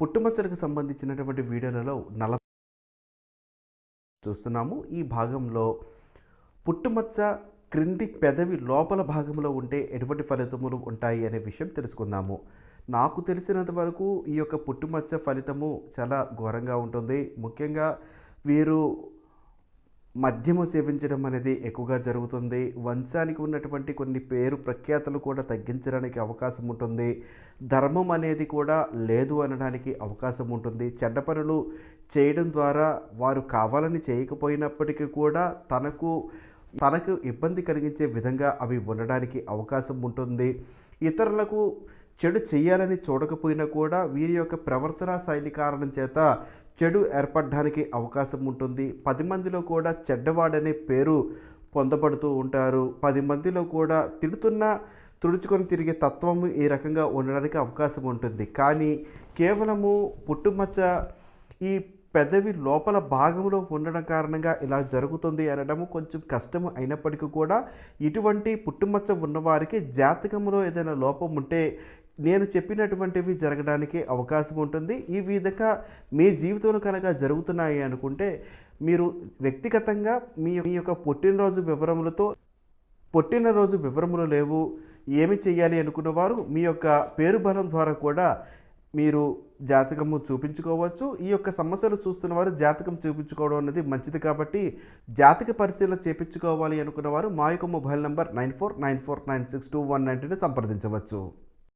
పుట్టుమచ్చలకు సంబంధించినటువంటి వీడియోలలో నలభై చూస్తున్నాము. ఈ భాగంలో పుట్టుమచ్చ క్రింది పెదవి లోపల భాగంలో ఉంటే ఎటువంటి ఫలితములు ఉంటాయి అనే విషయం తెలుసుకుందాము. నాకు తెలిసినంత వరకు ఈ యొక్క పుట్టుమచ్చ ఫలితము చాలా ఘోరంగా ఉంటుంది. ముఖ్యంగా వీరు మద్యము సేవించడం అనేది ఎక్కువగా జరుగుతుంది. వంశానికి ఉన్నటువంటి కొన్ని పేరు ప్రఖ్యాతలు కూడా తగ్గించడానికి అవకాశం ఉంటుంది. ధర్మం అనేది కూడా లేదు అనడానికి అవకాశం ఉంటుంది. చెడ్డ పనులు చేయడం ద్వారా వారు కావాలని చేయకపోయినప్పటికీ కూడా తనకు తనకు ఇబ్బంది కలిగించే విధంగా అవి ఉండడానికి అవకాశం ఉంటుంది. ఇతరులకు చెడు చేయాలని చూడకపోయినా కూడా వీరి యొక్క ప్రవర్తన శైలి కారణం చేత చెడు ఏర్పడడానికి అవకాశం ఉంటుంది. పది మందిలో కూడా చెడ్డవాడనే పేరు పొందబడుతూ ఉంటారు. పది మందిలో కూడా తిడుతున్న తుడుచుకొని తిరిగే తత్వము ఈ రకంగా ఉండడానికి అవకాశం ఉంటుంది. కానీ కేవలము పుట్టుమచ్చ ఈ పెదవి లోపల భాగంలో ఉండడం కారణంగా ఇలా జరుగుతుంది అనడము కొంచెం కష్టము అయినప్పటికీ కూడా ఇటువంటి పుట్టుమచ్చ ఉన్నవారికి జాతకంలో ఏదైనా లోపం ఉంటే నేను చెప్పినటువంటివి జరగడానికి అవకాశం ఉంటుంది. ఈ విధంగా మీ జీవితంలో కనుక జరుగుతున్నాయి అనుకుంటే మీరు వ్యక్తిగతంగా మీ మీ యొక్క పుట్టినరోజు వివరములతో పుట్టినరోజు వివరములు లేవు. ఏమి చేయాలి అనుకున్న వారు మీ యొక్క పేరు బలం ద్వారా కూడా మీరు జాతకము చూపించుకోవచ్చు. ఈ యొక్క సమస్యలు చూస్తున్న వారు జాతకం చూపించుకోవడం అనేది మంచిది కాబట్టి జాతక పరిశీలన చేపించుకోవాలి అనుకున్న వారు మా యొక్క mobile number nine four nine four nine six two one నైన్టీని సంప్రదించవచ్చు.